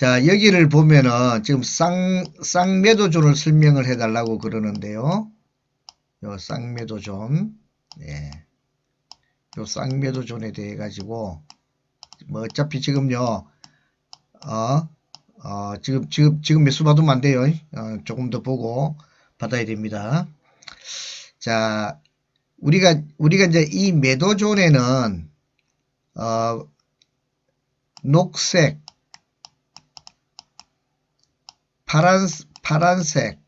자, 여기를 보면은 지금 쌍, 쌍매도존을 설명을 해달라고 그러는데요. 요 쌍매도존. 예. 요 쌍매도존에 대해 가지고, 뭐 어차피 지금요, 어, 어, 지금, 지금, 지금 매수 받으면 안 돼요. 어, 조금 더 보고 받아야 됩니다. 자, 우리가, 우리가 이제 이 매도존에는, 어, 녹색, 파란, 파란색,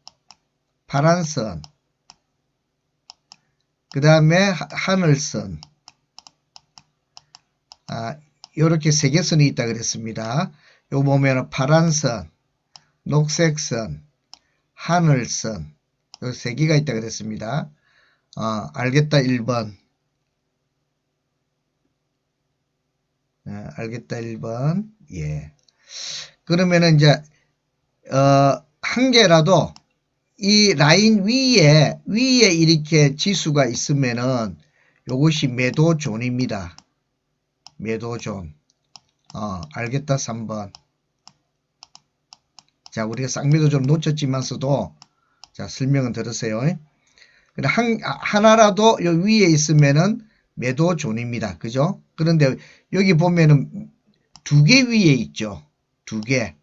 파란선, 그 다음에 하늘선, 아, 요렇게 세 개 선이 있다 그랬습니다. 요 보면은 파란선, 녹색선, 하늘선, 요 세 개가 있다 그랬습니다. 어, 알겠다 1번. 어, 알겠다 1번. 예. 그러면은 이제 어, 한 개라도 이 라인 위에 위에 이렇게 지수가 있으면은 요것이 매도존입니다. 매도존. 어, 알겠다 3번. 자, 우리가 쌍매도 좀 놓쳤지만서도 자, 설명은 들으세요. 근데 한, 아, 하나라도 요 위에 있으면은 매도존입니다. 그죠? 그런데 여기 보면은 두 개 위에 있죠. 두 개.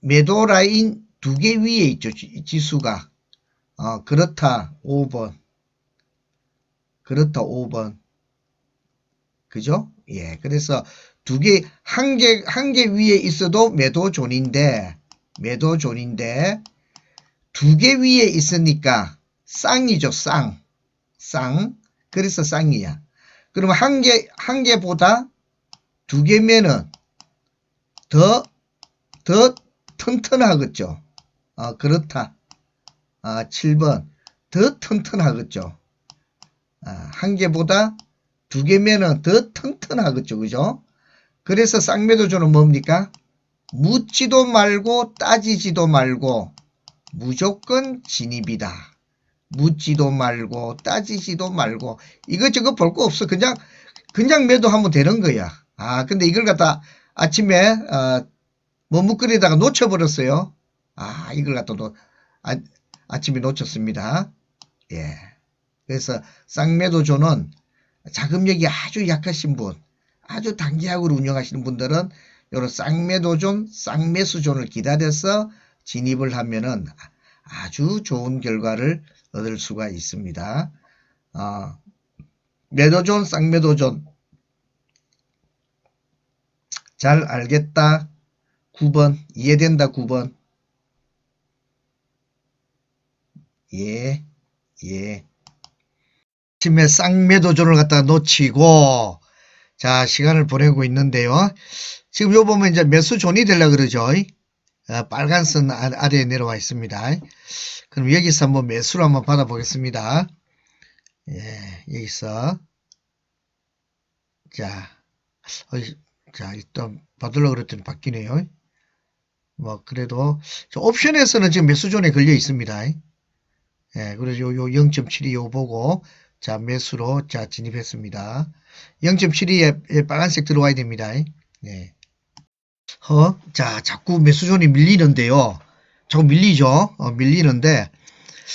매도 라인 두 개 위에 있죠. 지- 지수가. 어, 그렇다. 5번. 그렇다. 5번. 그죠? 예. 그래서 두 개, 한 개, 한 개 위에 있어도 매도 존인데, 매도 존인데, 두 개 위에 있으니까 쌍이죠. 쌍. 쌍. 그래서 쌍이야. 그러면 한 개, 한 개보다 두 개면은 더, 더 튼튼하겠죠. 어, 그렇다. 아, 7번. 더 튼튼하겠죠. 아, 한 개보다 두 개면은 더 튼튼하겠죠. 그죠? 그래서 쌍매도조는 뭡니까? 묻지도 말고 따지지도 말고 무조건 진입이다. 묻지도 말고 따지지도 말고 이것저것 볼 거 없어. 그냥 그냥 매도하면 되는 거야. 아 근데 이걸 갖다 아침에 어, 머뭇거리다가 놓쳐버렸어요. 아 이걸 갖다 놓, 아, 아침에 놓쳤습니다. 예. 그래서 쌍매도조는 자금력이 아주 약하신 분, 아주 단기약으로 운영하시는 분들은 요런 쌍매도존, 쌍매수존을 기다려서 진입을 하면은 아주 좋은 결과를 얻을 수가 있습니다. 어, 매도존, 쌍매도존 잘 알겠다. 9번 이해된다 9번 예, 예. 아침에 쌍매도존을 갖다 놓치고 자 시간을 보내고 있는데요. 지금 요 보면 이제 매수존이 되려 그러죠. 어, 빨간 선 아- 아래에 내려와 있습니다. 그럼 여기서 한번 매수를 한번 받아보겠습니다. 예, 여기서 자, 어이, 자 일단 받으려고 그랬더니 바뀌네요. 뭐 그래도 저 옵션에서는 지금 매수존에 걸려 있습니다. 예, 그래서 요, 요 0.72 요 보고 자 매수로 자 진입했습니다. 0.72에 빨간색 들어와야 됩니다. 예. 어, 자 자꾸 매수존이 밀리는데요. 자꾸 밀리죠. 어, 밀리는데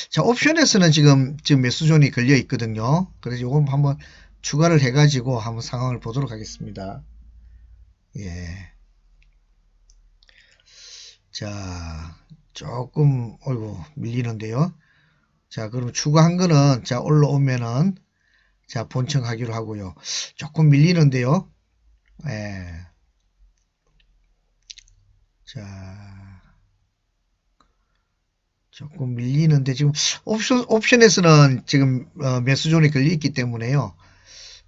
자 옵션에서는 지금 지금 매수존이 걸려 있거든요. 그래서 요거 한번 추가를 해가지고 한번 상황을 보도록 하겠습니다. 예. 자 조금 어이구 밀리는데요. 자, 그럼 추가한 거는, 자, 올라오면은, 자, 본청하기로 하고요. 조금 밀리는데요. 예. 자, 조금 밀리는데, 지금, 옵션, 옵션에서는 지금, 어, 매수존에 걸려있기 때문에요.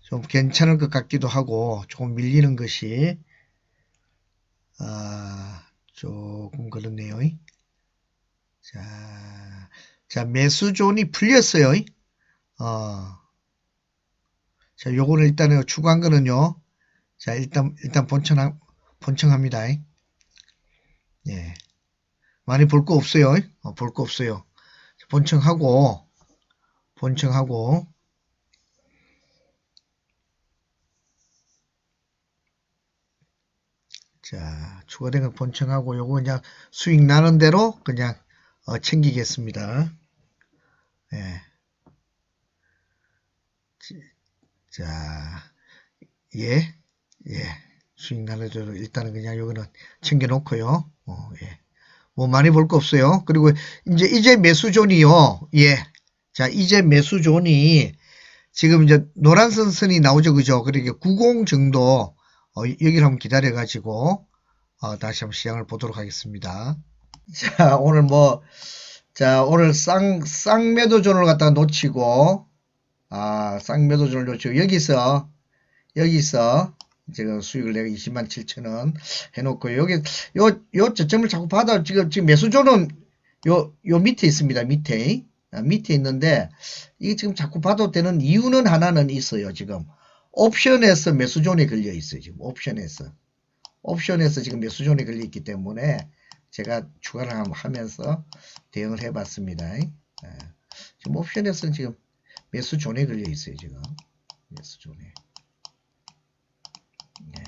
좀 괜찮을 것 같기도 하고, 조금 밀리는 것이, 아, 조금 그렇네요. 자, 자, 매수존이 풀렸어요. 어. 자, 요거는 일단은 추가한 거는요. 자, 일단, 일단 본청, 본청합니다. 예. 많이 볼 거 없어요. 어, 볼거 없어요. 본청하고, 본청하고, 자, 추가된 거 본청하고 요거 그냥 수익 나는 대로 그냥 어, 챙기겠습니다. 예. 자, 예, 예. 수익 나는 대로 일단은 그냥 요거는 챙겨놓고요. 어, 예. 뭐 많이 볼 거 없어요. 그리고 이제 이제 매수존이요. 예. 자, 이제 매수존이 지금 이제 노란 선선이 나오죠. 그죠? 그러니까 90 정도 어, 여기를 한번 기다려 가지고 어, 다시 한번 시장을 보도록 하겠습니다. 자, 오늘 뭐 자, 오늘 쌍 쌍매도존을 갖다가 놓치고 아, 쌍매도존을 놓치고 여기서 여기서 지금 수익을 내가 20만 7천 원 해놓고 여기 요 요 저점을 자꾸 받아 지금 지금 매수존은 요 요 밑에 있습니다 밑에 아, 밑에 있는데 이게 지금 자꾸 봐도 되는 이유는 하나는 있어요 지금 옵션에서 매수존에 걸려 있어요 지금 옵션에서 옵션에서 지금 매수존에 걸려 있기 때문에 제가 추가를 하면서 대응을 해봤습니다 예. 지금 옵션에서는 지금 매수존에 걸려 있어요 지금 매수존에 예.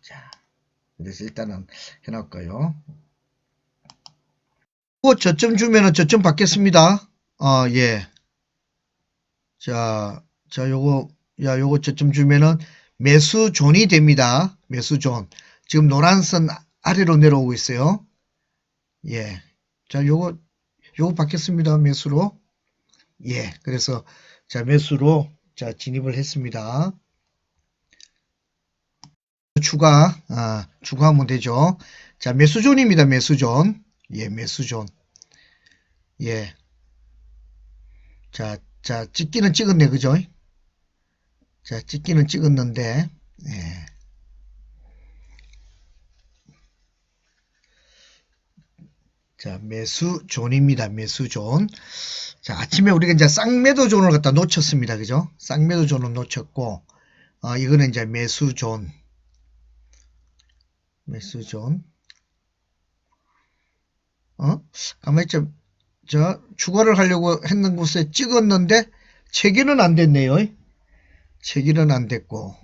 자, 그래서 일단은 해놓을까요? 뭐 저점 주면은 저점 받겠습니다. 아, 예. 자, 자, 요거, 야, 요거 저점 주면은 매수존이 됩니다. 매수존. 지금 노란선 아래로 내려오고 있어요. 예. 자, 요거, 요거 받겠습니다. 매수로. 예. 그래서, 자, 매수로, 자, 진입을 했습니다. 추가, 아, 추가하면 되죠. 자, 매수존입니다. 매수존. 예, 매수존. 예. 자, 자, 찍기는 찍었네, 그죠? 자, 찍기는 찍었는데, 예. 자, 매수존입니다. 매수존. 자, 아침에 우리가 이제 쌍매도존을 갖다 놓쳤습니다. 그죠? 쌍매도존을 놓쳤고, 어, 이거는 이제 매수존. 매수존. 어? 가만히 좀, 저, 추가를 하려고 했는 곳에 찍었는데, 체결은 안 됐네요. 체결은 안 됐고.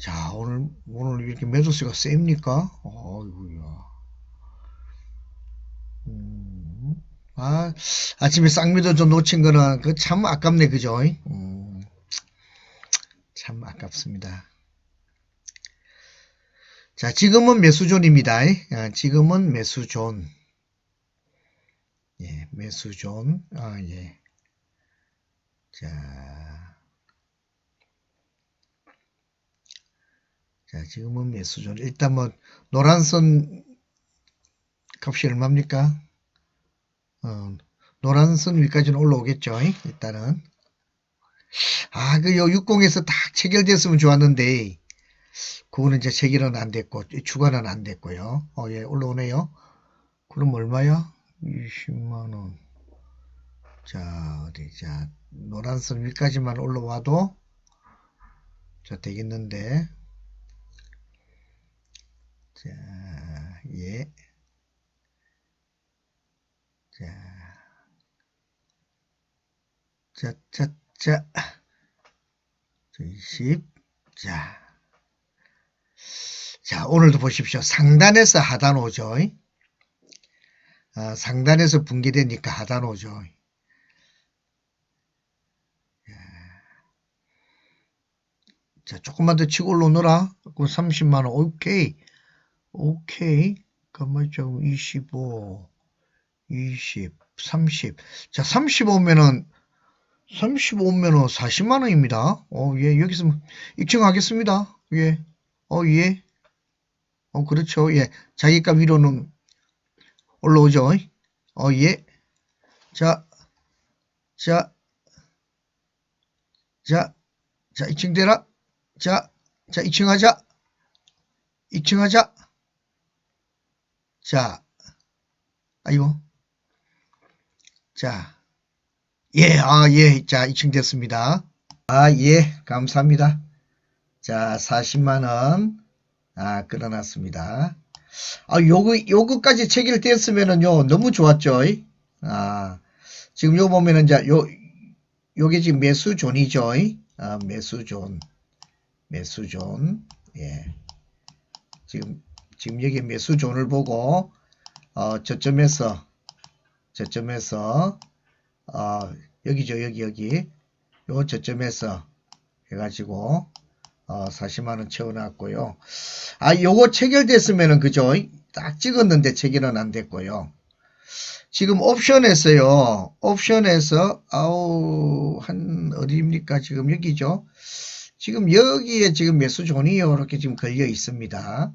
자, 오늘, 오늘 이렇게 매도세가 셉니까? 어이구야. 음, 아, 아침에 쌍미도 좀 놓친 거는, 그 참 아깝네, 그죠? 음, 참 아깝습니다. 자, 지금은 매수존입니다. 아, 지금은 매수존. 예, 매수존. 아, 예. 자. 자, 지금은 매수존. 일단 뭐, 노란선 값이 얼마입니까? 어, 노란선 위까지는 올라오겠죠. 일단은. 아, 그 요 60에서 딱 체결됐으면 좋았는데, 그거는 이제 체결은 안 됐고, 추가는 안 됐고요. 어, 예, 올라오네요. 그럼 얼마야? 20만원. 자, 어디, 자, 노란선 위까지만 올라와도, 자, 되겠는데. 자, 예. 자, 자, 자, 자, 20, 자. 자, 오늘도 보십시오. 상단에서 하단 오죠. 아, 상단에서 붕괴되니까 하단 오죠. 자, 조금만 더 치고 올라오너라. 그 30만원. 오케이. 오케이. 가만히 좀 25, 20, 30. 자, 35면은, 35면은 40만원입니다. 어, 예, 여기서 입증하겠습니다. 예. 어, 예. 어, 그렇죠. 예. 자기값 위로는 올라오죠. 어, 예. 자, 자, 자, 자, 입증되라. 자, 자, 입증하자. 입증하자. 자, 아이고. 자, 예, 아, 예. 자, 입증됐습니다. 아, 예. 감사합니다. 자, 40만원. 아, 끌어놨습니다. 아, 요거, 요거까지 체결됐으면은요, 너무 좋았죠. 아, 지금 요 보면은 이제 요, 요게 지금 매수존이죠. 아, 매수존. 매수존. 예. 지금, 지금 여기 매수존을 보고, 어, 저점에서, 저점에서, 어, 여기죠, 여기, 여기. 요 저점에서 해가지고, 어, 40만원 채워놨고요. 아, 요거 체결됐으면은, 그죠? 딱 찍었는데 체결은 안 됐고요. 지금 옵션에서요. 옵션에서 아우 한 어디입니까? 지금 여기죠. 지금 여기에 지금 매수존이 이렇게 지금 걸려 있습니다.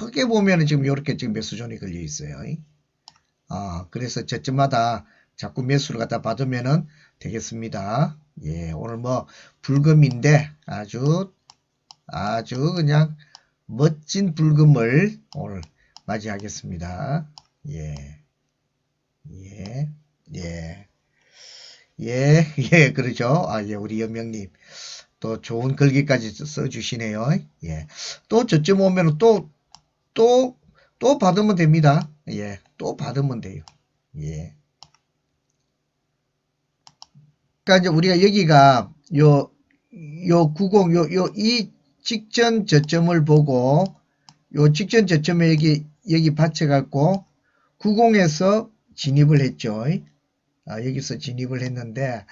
크게 보면은 지금 이렇게 지금 매수존이 걸려 있어요. 아, 그래서 저점마다 자꾸 매수를 갖다 받으면은 되겠습니다. 예, 오늘 뭐 불금인데 아주 아주 그냥 멋진 불금을 오늘 맞이하겠습니다. 예. 예, 예, 예, 예, 그러죠. 아, 예, 우리 연명님. 또 좋은 글귀까지 써주시네요. 예. 또 저쯤 오면 또, 또, 또 받으면 됩니다. 예. 또 받으면 돼요. 예. 그러니까 이제 우리가 여기가 요, 요 90, 요, 요, 이 직전 저점을 보고 요 직전 저점에 여기, 여기 받쳐갖고 90에서 진입을 했죠. 아, 여기서 진입을 했는데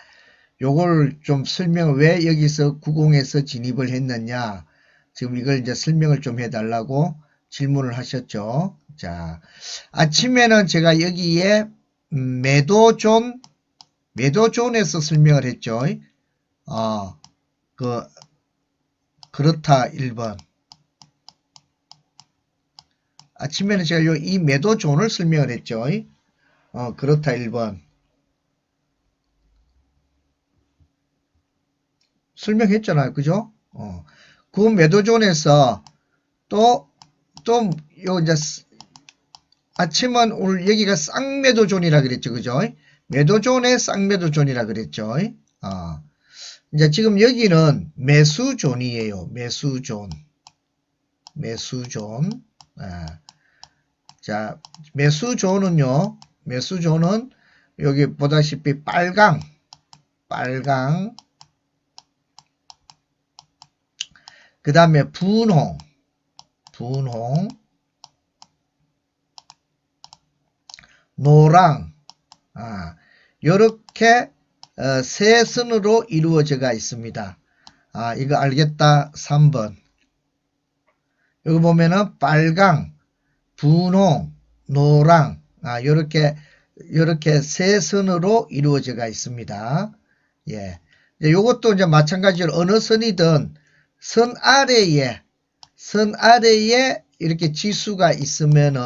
요걸 좀 설명 왜 여기서 90에서 진입을 했느냐 지금 이걸 이제 설명을 좀 해달라고 질문을 하셨죠. 자 아침에는 제가 여기에 음, 매도존 매도존에서 설명을 했죠. 어, 그 그렇다 1번 아침에는 제가 요 이 매도존을 설명을 했죠. 어, 그렇다 1번. 설명했잖아요. 그죠? 어. 그 매도존에서 또, 또, 요, 이제, 아침은 오늘 여기가 쌍매도존이라 그랬죠. 그죠? 매도존의 쌍매도존이라 그랬죠. 어. 이제 지금 여기는 매수존이에요. 매수존. 매수존. 아. 자, 매수존은요, 매수존은 여기 보다시피 빨강, 빨강, 그 다음에 분홍, 분홍, 노랑, 아, 요렇게 어, 세 선으로 이루어져가 있습니다. 아, 이거 알겠다. 3번. 여기 보면은 빨강, 분홍, 노랑, 아, 요렇게, 요렇게 세 선으로 이루어져가 있습니다. 예. 이제 요것도 이제 마찬가지로 어느 선이든 선 아래에, 선 아래에 이렇게 지수가 있으면은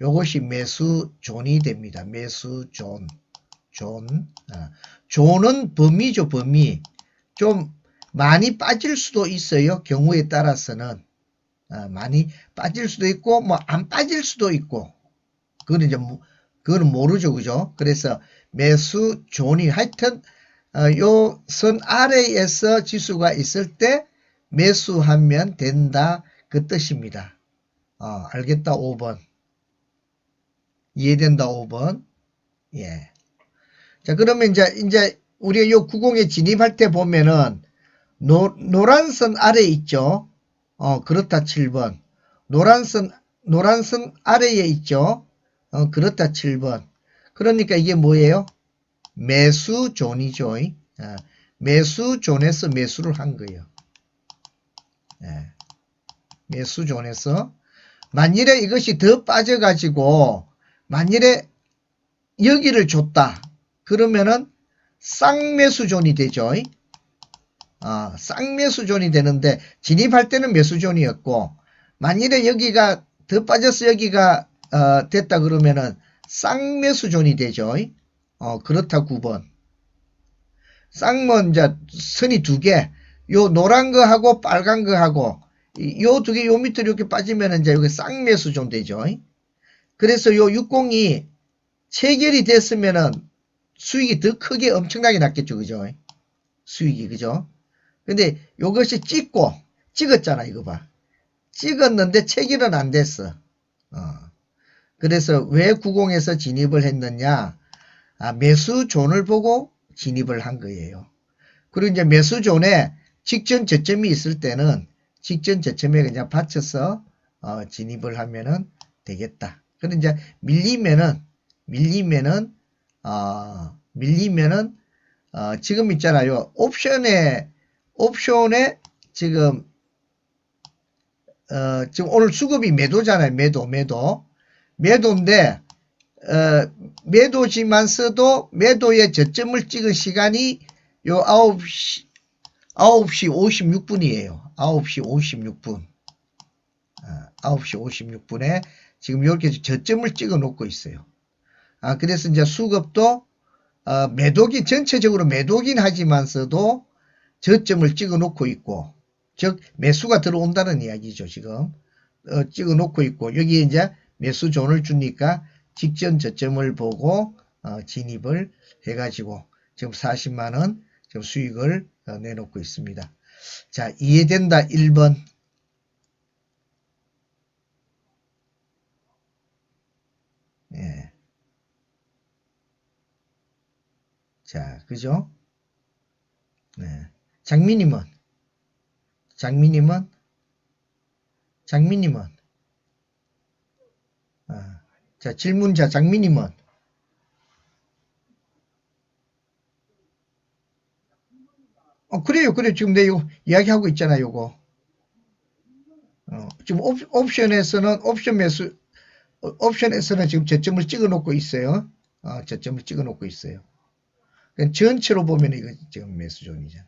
요것이 매수존이 됩니다. 매수존. 존. 아, 존은 범위죠, 범위. 좀 많이 빠질 수도 있어요. 경우에 따라서는. 아, 많이 빠질 수도 있고, 뭐, 안 빠질 수도 있고. 그거는 이제, 뭐- 그거는 모르죠. 그죠? 그래서 매수 존이 하여튼, 어, 요선 아래에서 지수가 있을 때 매수하면 된다. 그 뜻입니다. 어, 알겠다. 5번. 이해된다. 5번. 예. 자, 그러면 이제, 이제, 우리가 요 90에 진입할 때 보면은, 노, 노란 선 아래 있죠? 어, 그렇다 7번. 노란 선, 노란 선 아래에 있죠? 어, 그렇다 7번. 그러니까 이게 뭐예요? 매수존이죠. 어, 매수존에서 매수를 한 거예요. 예. 매수 존에서. 만일에 이것이 더 빠져가지고, 만일에 여기를 줬다. 그러면은 쌍매수존이 되죠. 아, 쌍매수존이 되는데 진입할 때는 매수존이었고 만일에 여기가 더 빠져서 여기가 어, 됐다 그러면은 쌍매수존이 되죠. 어, 그렇다 9번. 쌍문 이제 선이 두 개. 요 노란 거하고 빨간 거하고 요 두 개 요 밑으로 이렇게 빠지면 이제 여기 쌍매수존 되죠. 그래서 요 60이 체결이 됐으면은 수익이 더 크게 엄청나게 났겠죠. 그죠? 수익이 그죠? 근데 요것이 찍고 찍었잖아 이거 봐 찍었는데 체결은 안 됐어 어. 그래서 왜 90에서 진입을 했느냐 아, 매수존을 보고 진입을 한 거예요 그리고 이제 매수존에 직전 저점이 있을 때는 직전 저점에 그냥 받쳐서 어, 진입을 하면은 되겠다. 그런데 이제 밀리면은 밀리면은 어, 밀리면은 어, 지금 있잖아요. 옵션에 옵션에 지금 어, 지금 오늘 수급이 매도잖아요. 매도 매도 매도인데 어, 매도지만서도 매도의 저점을 찍은 시간이 요 9시 9시 56분이에요. 9시 56분. 어, 9시 56분에 지금 이렇게 저점을 찍어 놓고 있어요. 아, 그래서 이제 수급도 어, 매도긴 전체적으로 매도긴 하지만서도 저점을 찍어 놓고 있고 즉 매수가 들어온다는 이야기죠 지금 어, 찍어 놓고 있고 여기에 이제 매수 존을 주니까 직전 저점을 보고 어, 진입을 해가지고 지금 40만원 지금 수익을 어, 내놓고 있습니다 자 이해된다 1번 예. 자, 그죠? 네. 장미님은? 장미님은? 장미님은? 아, 자, 질문자 장미님은? 어, 그래요, 그래. 지금 내 이거 이야기하고 있잖아, 요거. 어, 지금 옵, 옵션에서는, 옵션 매수, 어, 옵션에서는 지금 저점을 찍어 놓고 있어요. 어, 저점을 찍어 놓고 있어요. 그러니까 전체로 보면 이거 지금 매수존이잖아.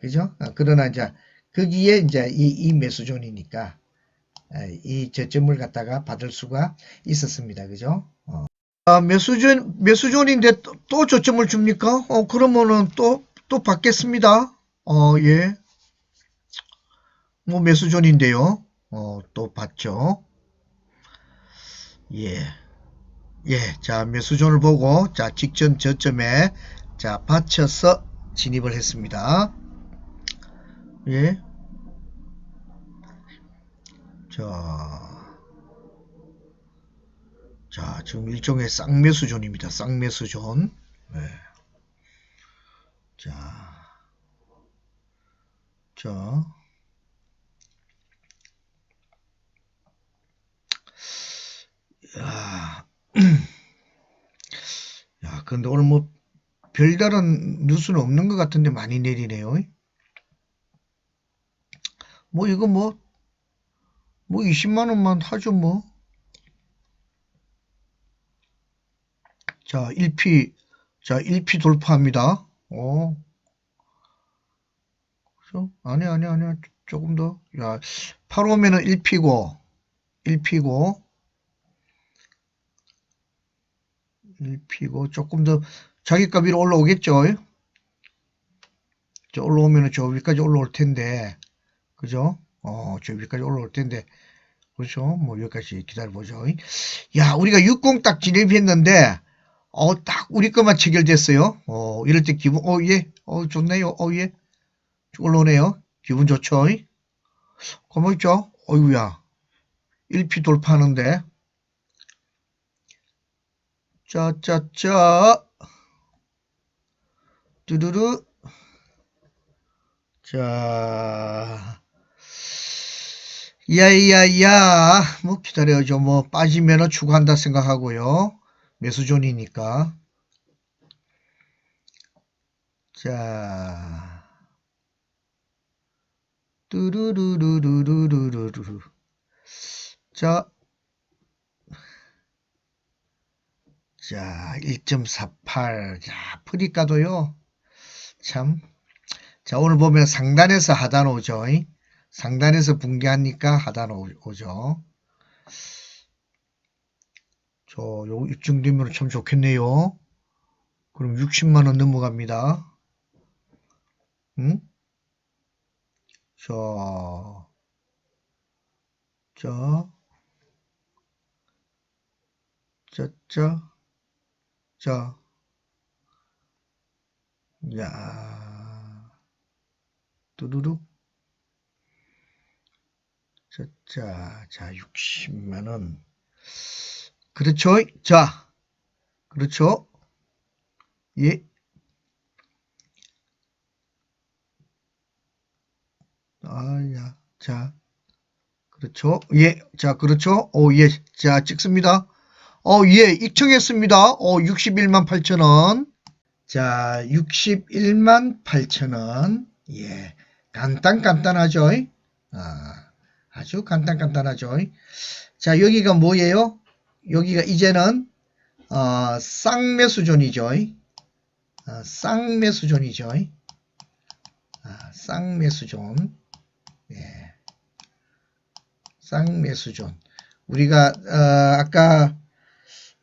그죠? 어, 그러나 이제 거기에 이제 이, 이 매수존이니까 아, 이 저점을 갖다가 받을 수가 있었습니다. 그죠? 어. 아, 매수존, 매수존인데 또, 또 저점을 줍니까? 어, 그러면은 또, 또 받겠습니다. 어, 예. 뭐 매수존인데요. 어, 또 받죠. 예. 예, 자, 매수존을 보고, 자, 직전 저점에, 자, 받쳐서 진입을 했습니다. 예. 자, 자, 지금 일종의 쌍매수존입니다. 쌍매수존. 네. 자, 자. 야, 야, 근데 오늘 뭐 별다른 뉴스는 없는 것 같은데 많이 내리네요. 뭐 이거 뭐, 뭐 20만 원만 하죠 뭐. 자, 1피, 자, 1피 돌파합니다. 어. 그죠? 아니, 아니, 아니, 조금 더. 야, 8 오면은 1피고, 1피고, 1피고, 조금 더 자기값 위로 올라오겠죠? 저 올라오면은 저 위까지 올라올 텐데, 그죠? 어, 저 위까지 올라올 텐데, 그렇죠? 뭐 여기까지 기다려보죠. 야, 우리가 60 딱 진입했는데, 어, 딱 우리 것만 체결됐어요. 어, 이럴 때 기분, 어, 예, 어, 좋네요. 어, 예. 올라오네요. 기분 좋죠? 가만 있죠? 어이구야. 1피 돌파하는데. 짜, 짜, 짜. 뚜루루. 자. 야야야. 뭐 기다려야죠. 뭐 빠지면은 추가한다 생각하고요. 매수존이니까. 자. 뚜루루루루루루루. 자. 자, 1.48. 자, 프리가도요. 참. 자, 오늘 보면 상단에서 하단 오죠. 상단에서 붕괴하니까 하단 오죠. 저, 요 입증되면 참 좋겠네요. 그럼 60만원 넘어갑니다. 응? 자, 자, 자, 자, 자, 야, 뚜루룩. 자, 자, 자, 60만원. 그렇죠? 자, 그렇죠? 예. 아야 자 그렇죠? 예 자 그렇죠? 오 예 자 찍습니다. 어 예 입청했습니다. 어 61만 8천 원. 자 61만 8천 원. 예 간단 간단하죠? 아, 아주 간단 간단하죠? 자 여기가 뭐예요 여기가 이제는 어, 쌍매수존이죠 어, 쌍매수존이죠 아, 쌍매수존 예. 쌍매수존. 우리가 어, 아까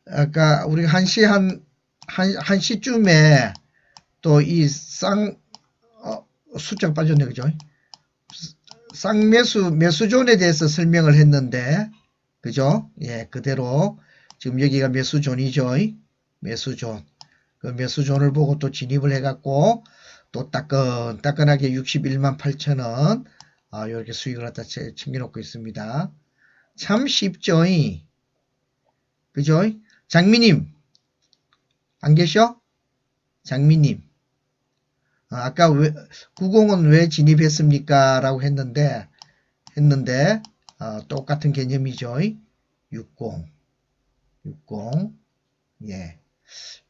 아까 우리가 한시한 한 한 시쯤에 또 이쌍 어, 숫자 빠졌네 그죠? 쌍매수 매수존에 대해서 설명을 했는데 그죠? 예, 그대로 지금 여기가 매수존이죠. 매수존. 그 매수존을 보고 또 진입을 해갖고 또 따끈따끈하게 61만 8천원 아, 이렇게 수익을 갖다 채- 챙겨놓고 있습니다. 참 쉽죠? 이? 그죠? 장미님, 안 계셔? 장미님. 아, 아까 왜, 90은 왜 진입했습니까? 라고 했는데, 했는데, 어, 똑같은 개념이죠. 60. 60. 예.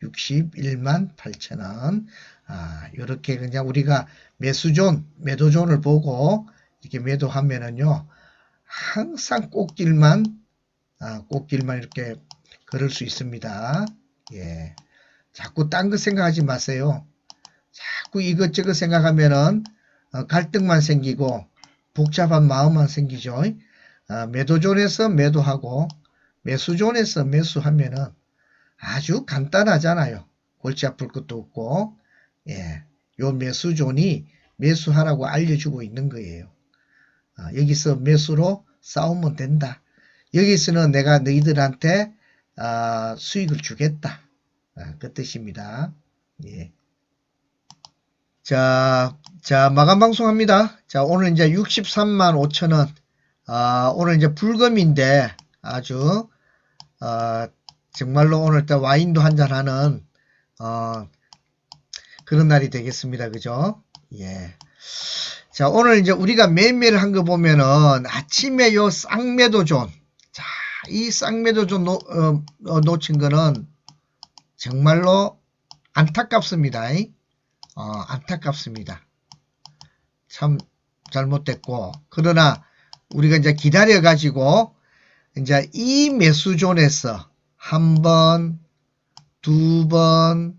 61만 8천원. 아, 요렇게 그냥 우리가 매수존, 매도존을 보고 이렇게 매도하면은요, 항상 꼭길만, 아, 꼭길만 이렇게 걸을 수 있습니다. 예. 자꾸 딴 거 생각하지 마세요. 자꾸 이것저것 생각하면은 어, 갈등만 생기고 복잡한 마음만 생기죠. 어, 매도존에서 매도하고 매수존에서 매수하면은 아주 간단하잖아요. 골치 아플 것도 없고, 예. 요 매수존이 매수하라고 알려주고 있는 거예요. 아, 여기서 매수로 싸우면 된다. 여기서는 내가 너희들한테 아, 수익을 주겠다. 아, 그 뜻입니다. 예. 자, 자, 마감 방송합니다. 자, 오늘 이제 63만 5천 원. 아, 오늘 이제 불금인데 아주, 어, 정말로 오늘 또 와인도 한잔 하는, 어, 그런 날이 되겠습니다. 그죠? 예. 자, 오늘 이제 우리가 매매를 한 거 보면은 아침에 요 쌍매도존. 자, 이 쌍매도존 놓, 어, 어, 놓친 거는 정말로 안타깝습니다. 이. 어, 안타깝습니다. 참 잘못됐고. 그러나 우리가 이제 기다려 가지고 이제 이 매수존에서 한 번, 두 번,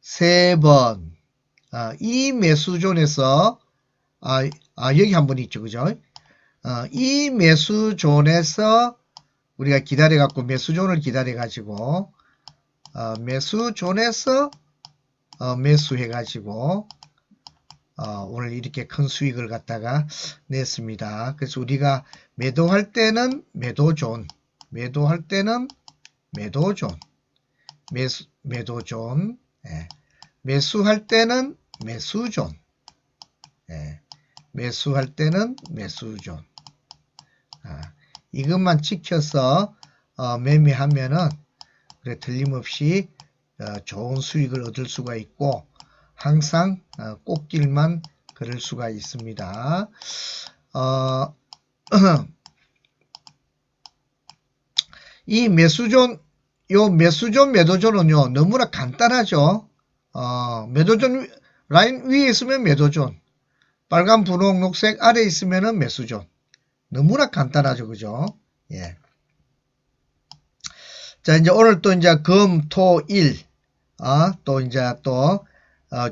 세 번, 아, 이 매수존에서 아, 아, 여기 한 번 있죠, 그죠? 어, 이 매수존에서 우리가 기다려 갖고 매수존을 기다려 가지고 어, 매수존에서 어, 매수해 가지고 어, 오늘 이렇게 큰 수익을 갖다가 냈습니다. 그래서 우리가 매도할 때는 매도존, 매도할 때는 매도존, 매수, 매도존, 예. 매수할 때는 매수존, 예. 매수할 때는 매수존. 아, 이것만 지켜서 어, 매매하면은 그래 틀림없이 어, 좋은 수익을 얻을 수가 있고 항상 어, 꽃길만 걸을 수가 있습니다. 어, 이 매수존 요 매수존 매도존은요 너무나 간단하죠. 어, 매도존 라인 위에 있으면 매도존 빨간 분홍 녹색 아래 있으면은 매수존 너무나 간단하죠 그죠 예. 자 이제 오늘 또 이제 금 토 일 아, 또 이제 또 어,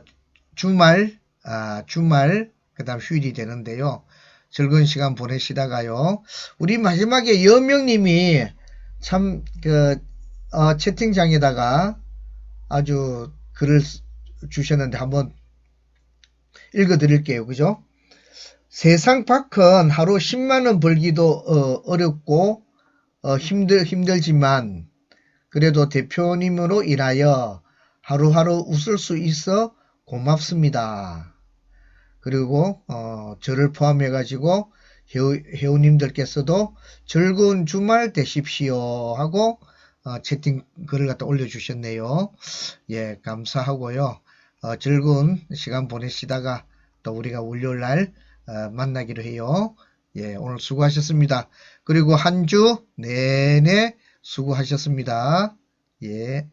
주말 아, 주말 그 다음 휴일이 되는데요 즐거운 시간 보내시다가요 우리 마지막에 여명님이 참 그 어, 채팅창에다가 아주 글을 쓰- 주셨는데 한번 읽어 드릴게요. 그죠? 세상 밖은 하루 10만원 벌기도 어, 렵고 힘들, 힘들지만 그래도 대표님으로 인하여 하루하루 웃을 수 있어 고맙습니다. 그리고 어, 저를 포함해 가지고 회우, 회우님들께서도 즐거운 주말 되십시오 하고 어, 채팅 글을 갖다 올려주셨네요. 예, 감사하고요. 어, 즐거운 시간 보내시다가 또 우리가 월요일 날 어, 만나기로 해요. 예, 오늘 수고하셨습니다. 그리고 한 주 내내 수고하셨습니다. 예,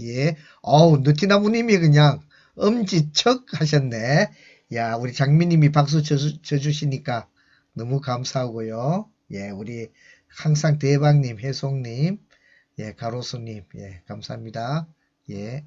예. 어우, 느티나무님이 그냥 엄지척 하셨네. 야, 우리 장미님이 박수 쳐주, 쳐주시니까 너무 감사하고요. 예, 우리 항상 대박님, 혜송님, 예, 가로수님, 예, 감사합니다. 예.